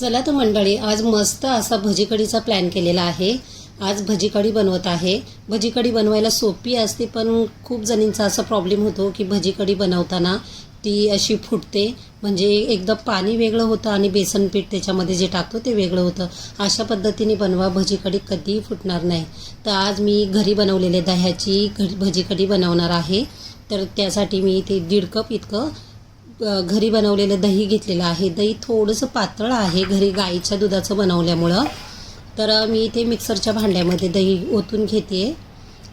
चला तर मंडळी आज मस्त असा भजी कढीचा प्लॅन केलेला आहे. आज भजी कढी बनवत आहे. भजी कढी बनवायला सोपी असते पण खूप जणींचा असा प्रॉब्लेम होतो की भजी कढी बनवताना ती अशी फुटते. म्हणजे एकदम पाणी वेगळं होतं आणि बेसन पीठ त्याच्यामध्ये जे टाकतो ते वेगळं होतं. अशा पद्धतीने बनवा भजी कढी कधीही फुटणार नाही. तर आज मी घरी बनवलेले दह्याची घ- भजी कढी बनवणार आहे. तर त्यासाठी मी ते दीड कप इतकं घरी बनवलेलं दही घेतलेलं आहे. दही थोडंसं पातळ आहे. घरी गाईच्या दुधाचं बनवल्यामुळं. तर मी इथे मिक्सरच्या भांड्यामध्ये दही ओतून घेते.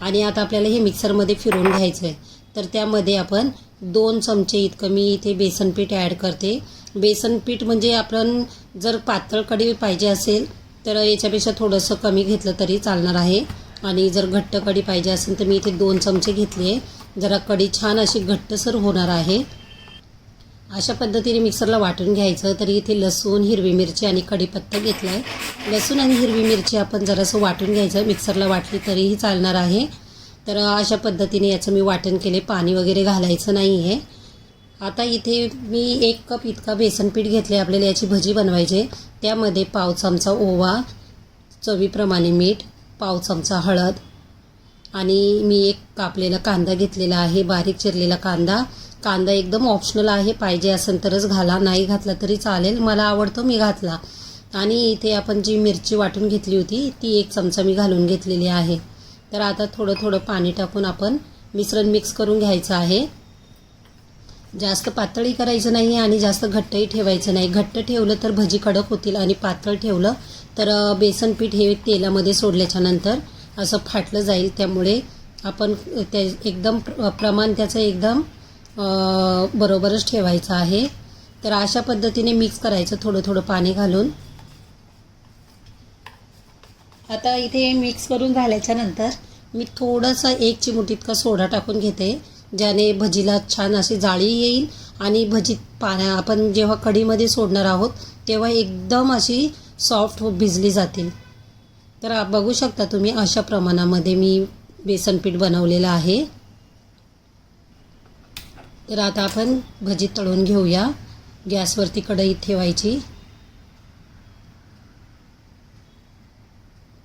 आणि आता आपल्याला हे मिक्सरमध्ये फिरवून घ्यायचं आहे तर त्यामध्ये आपण दोन चमचे इतकं मी इथे बेसन पीठ ॲड करते. बेसन पीठ म्हणजे आपण जर पातळ कढी पाहिजे असेल तर याच्यापेक्षा थोडंसं कमी घेतलं तरी चालणार आहे. आणि जर घट्ट कढी पाहिजे असेल तर मी इथे दोन चमचे घेतले. जरा कढी छान अशी घट्टसर होणार आहे. अशा पद्धतीने मिक्सरला वाटून घ्यायचं. तरी इथे लसूण हिरवी मिरची आणि कढीपत्ता घेतला आहे लसूण आणि हिरवी मिरची आपण जरासं वाटून घ्यायचं. मिक्सरला वाटली तरीही चालणार आहे. तर अशा पद्धतीने याचं मी वाटण केले. पाणी वगैरे घालायचं नाही आहे आता इथे मी एक कप इतका बेसनपीठ घेतले आपल्याला याची भजी बनवायची त्यामध्ये पाव चमचा ओवा चवीप्रमाणे मीठ पाव चमचा हळद आणि मी एक कापलेला कांदा घेतलेला आहे. बारीक चिरलेला कांदा. कांदा एकदम ऑप्शनल आहे पाहिजे असेल तरच घाला नाही घातला तरी चालेल. मला आवडतो मी घातला. आणि इथे आपण जी मिरची वाटून घेतली होती ती एक चमचा मी घालून घेतलेली आहे. तर आता थोडं थोडं पाणी टाकून आपण मिश्रण मिक्स करून घ्यायचं आहे. जास्त पातळी करायचं नाही आणि जास्त घट्टही ठेवायचं नाही. घट्ट ठेवलं तर भजी कडक होतील आणि पातळ ठेवलं तर बेसन पीठ हे तेलामध्ये सोडल्याच्या नंतर असं फाटलं जाईल. त्यामुळे आपण त्या एकदम प्र- प्रमाण त्याचं एकदम बरोबरच ठेवायचं आहे. तर अशा पद्धतीने मिक्स करायचं थोडं थोडं पाणी घालून. आता इथे मिक्स करून झाल्याच्यानंतर मी थोडासा एक चिमूट इतका सोडा टाकून घेते ज्याने भजीला छान अशी जाळी येईल आणि भजी पाण्या आपण जेव्हा कढीमध्ये सोडणार आहोत तेव्हा एकदम अशी सॉफ्ट हो भिजली जातील. तर बघू शकता तुम्ही अशा प्रमाणामध्ये मी बेसन पीठ बनवलेलं आहे. तर आता आपण भजी तळून घेऊया. गॅसवरती कढई ठेवायची.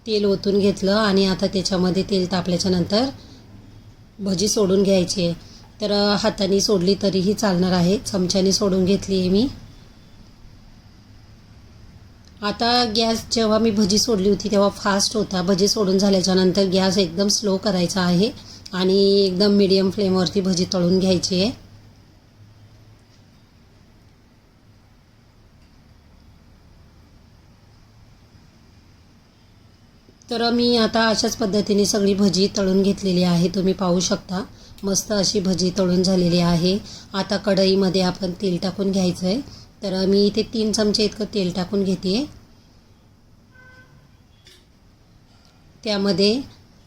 तेल ओतून घेतलं आणि आता त्याच्यामध्ये तेल तापल्याच्या नंतर भजी सोडून घ्यायची आहे. तर हाताने सोडली तरीही चालणार आहे. चमच्याने सोडून घेतली आहे मी. आता गॅस जेव्हा मी भजी सोडली होती तेव्हा फास्ट होता. भजी सोडून झाल्याच्यानंतर गॅस एकदम स्लो करायचा आहे आणि एकदम मिडियम फ्लेमवरती भजी तळून घ्यायची आहे. तर मी आता अशाच पद्धतीने सगळी भजी तळून घेतलेली आहे. तुम्ही पाहू शकता. मस्त अशी भजी तळून झालेली आहे. आता कढईमध्ये आपण तेल टाकून घ्यायचं आहे तर मी इथे तीन चमचे इतकं तेल टाकून घेते त्यामध्ये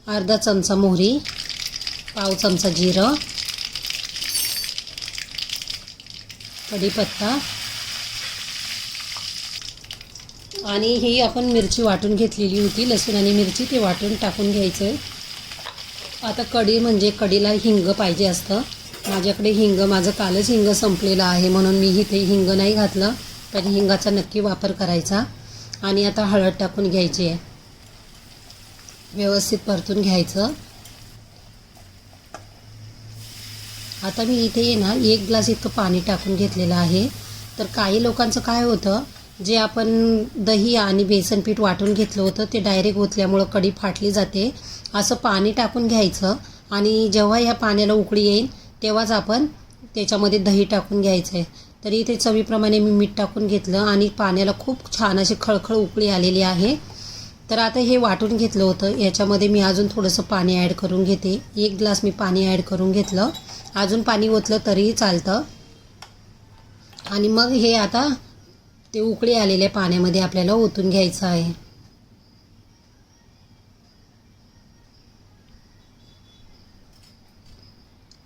अर्धा चमचा मोहरी पाव चमचा जिरं कढीपत्ता आणि ही आपण मिरची वाटून घेतलेली होती लसूण आणि मिरची ते वाटून टाकून घ्यायचं आहे आता कढी म्हणजे कढीला हिंग पाहिजे असतं. माझ्याकडे हिंग माझं कालच हिंग संपलेलं आहे म्हणून मी इथे हिंग नाही घातलं पण हिंगाचा नक्की वापर करायचा. आणि आता हळद टाकून घ्यायची आहे व्यवस्थित परतून घ्यायचं. आता मी इथे ना एक ग्लास इतकं पाणी टाकून घेतलेलं आहे. तर काही लोकांचं काय होतं जे आपण दही आणि बेसन पीठ वाटून घेतलं होतं ते डायरेक्ट ओतल्यामुळं कढी फाटली जाते. असं पाणी टाकून घ्यायचं आणि जेव्हा ह्या पाण्याला उकळी येईल तेव्हाच आपण त्याच्यामध्ये दही टाकून घ्यायचं आहे तरी इथे चवीप्रमाणे मी मीठ टाकून घेतलं आणि पाण्याला खूप छान अशी खळखळ उकळी आलेली आहे. तर आता हे वाटून घेतलं होतं. याच्यामध्ये मी अजून थोडंसं पाणी ॲड करून घेते. एक ग्लास मी पाणी ॲड करून घेतलं. अजून पाणी ओतलं तरीही चालतं. आणि मग हे आता ते उकळी आलेल्या पाण्यामध्ये आपल्याला ओतून घ्यायचं आहे.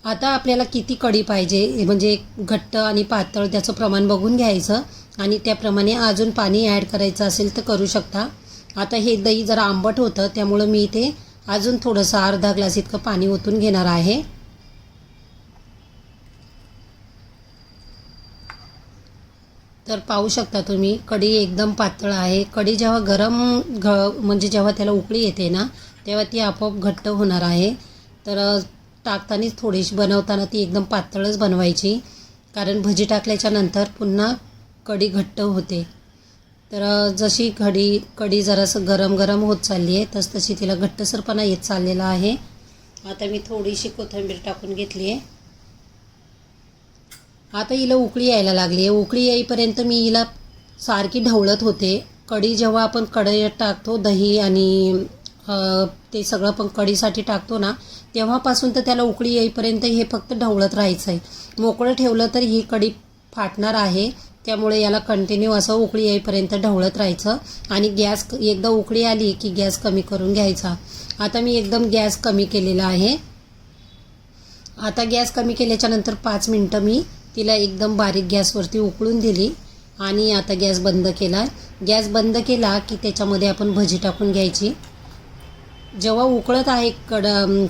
आता आपल्याला किती कढी पाहिजे म्हणजे घट्ट आणि पातळ त्याचं प्रमाण बघून घ्यायचं आणि त्याप्रमाणे अजून पाणी ॲड करायचं असेल तर करू शकता. आता हे दही जरा आंबट होतं त्यामुळं मी इथे अजून थोडंसं अर्धा ग्लास इतकं पाणी ओतून घेणार आहे. तर पाहू शकता तुम्ही कढी एकदम पातळ आहे. कढी जेव्हा गरम घ म्हणजे जेव्हा त्याला उकळी येते ना तेव्हा ती आपोआप घट्ट होणार आहे. तर टाकतानाच थोडीशी बनवताना ती एकदम पातळच बनवायची. कारण भजी टाकल्याच्या नंतर पुन्हा कढी घट्ट होते. तर जशी कढी कढी जरासं गरम गरम होत चालली आहे तस तशी तिला घट्टसरपणा येत चाललेला आहे. आता मी थोडीशी कोथिंबीर टाकून घेतली आहे. आता हिला उकळी यायला लागली. आहे उकळी येईपर्यंत मी हिला सारखी ढवळत होते. कढी जेव्हा आपण कढईत टाकतो दही आणि ते सगळं पण कढीसाठी टाकतो ना तेव्हापासून तर त्याला उकळी येईपर्यंत हे फक्त ढवळत राहायचं आहे मोकळं ठेवलं तर ही कढी फाटणार आहे. त्यामुळे याला कंटिन्यू असं उकळी येईपर्यंत ढवळत राहायचं. आणि गॅस एकदा उकळी आली की गॅस कमी करून घ्यायचा. आता मी एकदम गॅस कमी केलेला आहे. आता गॅस कमी केल्याच्यानंतर पाच मिनटं मी तिला एकदम बारीक गॅसवरती उकळून दिली आणि आता गॅस बंद केला. गॅस बंद केला की त्याच्यामध्ये आपण भजी टाकून घ्यायची. जेव्हा उकळत आहे कड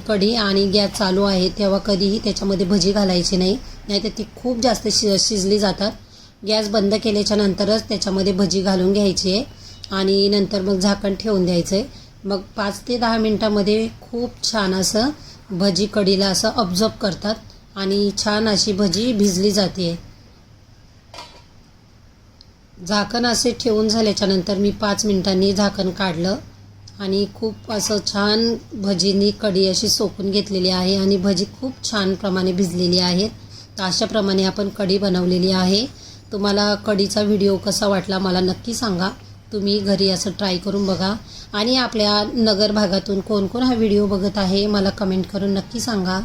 कढी आणि गॅस चालू आहे तेव्हा कधीही त्याच्यामध्ये भजी घालायची नाही. नाहीतर ती खूप जास्त शि शिजली जातात. गॅस बंद केल्याच्या नंतरच त्याच्यामध्ये भजी घालून घ्यायची आहे आणि नंतर मग झाकण ठेवून द्यायचं. आहे मग पाच ते दहा मिनटामध्ये खूप छान असं भजी कढीला असं ऑब्झर्व करतात. आणि छान अशी भजी भिजली जाते. झाकण असे ठेवून झाल्याच्यानंतर मी पाच मिनिटांनी झाकण काढलं आणि खूप असं छान भजीनी कढी अशी सोकून घेतलेली आहे आणि भजी खूप छान प्रमाणे भिजलेली आहेत. तर अशाप्रमाणे आपण कढी बनवलेली आहे. तुम्हाला कढीचा व्हिडिओ कसा वाटला मला नक्की सांगा. तुम्ही घरी असं ट्राय करून बघा. आणि आपल्या नगर भागातून कोण कोण हा व्हिडिओ बघत आहे मला कमेंट करून नक्की सांगा.